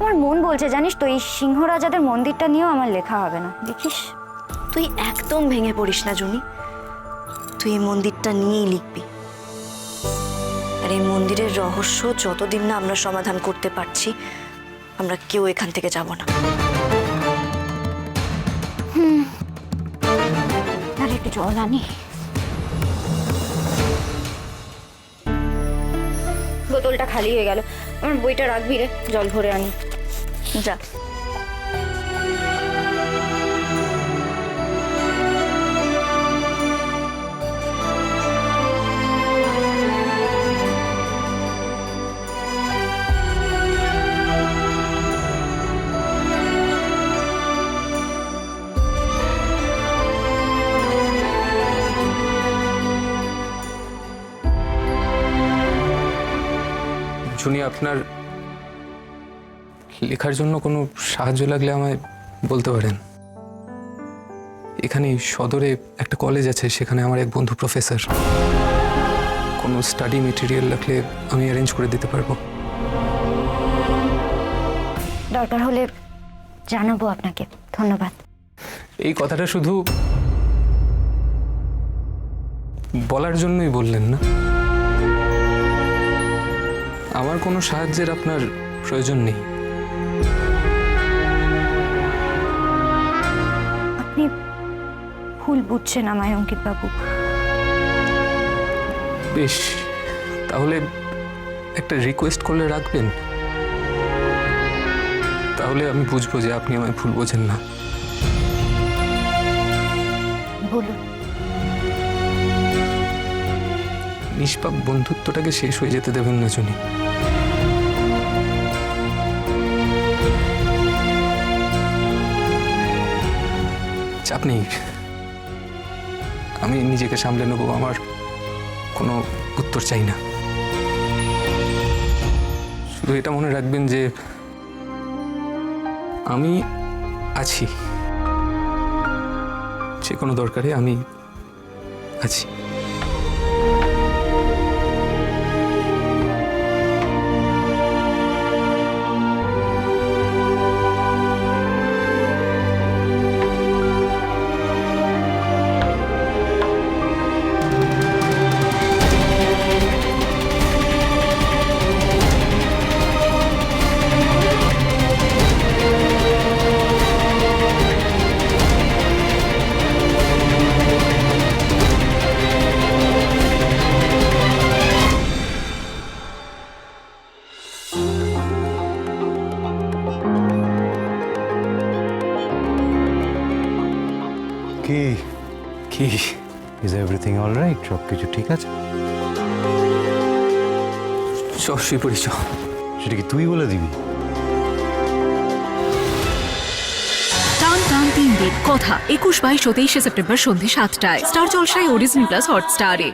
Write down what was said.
আমার মন বলছে, জানিস তো, এই সিংহ রাজাদের মন্দিরটা নিয়েও আমার লেখা হবে না। দেখিস? তুই একদম ভেঙে পড়িস না, জুনি। তুই এই মন্দিরটা নিয়েই লিখবি। আর এই মন্দিরের রহস্য যতদিন না আমরা সমাধান করতে পারছি, আমরা কেউ এখান থেকে যাব না। হুম। আর একটু জল আনি। বোতলটা খালি হয়ে গেল। আমার বইটা রাখবি রে জল ভরে আনি। যা। জুনি আপনার লেখার জন্য কোনো সাহায্য লাগলে আমায় বলতে পারেন? এখানে সদরে একটা কলেজ আছে সেখানে আমার এক বন্ধু প্রফেসর কোনো স্টাডি মেটেরিয়াল লাগলে আমি অ্যারেঞ্জ করে দিতে পারব। দরকার হলে জানাব আপনাকে। ধন্যবাদ। এই কথাটা শুধু বলার জন্যই বললেন না। আমার কোনো সাহায্যের আপনার প্রয়োজন নেই। আপনি ভুল বুঝছেন আমায় অঙ্কিত বাবু বেশ তাহলে একটা রিকোয়েস্ট করলে রাখবেন? তাহলে আমি বুঝব যে আপনি আমায় ভুল বোঝেন না। বলুন। নিষ্পাপ বন্ধুত্বটাকে শেষ হয়ে যেতে দেবেন না জুনি। চাপ নেই আমি নিজেকে সামলে নেব, আমার কোনো উত্তর চাই না। শুধু এটা মনে রাখবেন যে আমি আছি। যে কোনো দরকারে আমি আছি। কি? কি? ইজ এভরিথিং অল রাইট সব কিছু ঠিক আছে? চ শুয়ে পড়ি চ সেটা কি তুই বলে দিবি? টান টান তিন দিন। কথা একুশ বাইশ ও তেইশে সেপ্টেম্বর সন্ধ্যে সাতটায়। স্টার জলসায় ওরিজিন প্লাস হটস্টারে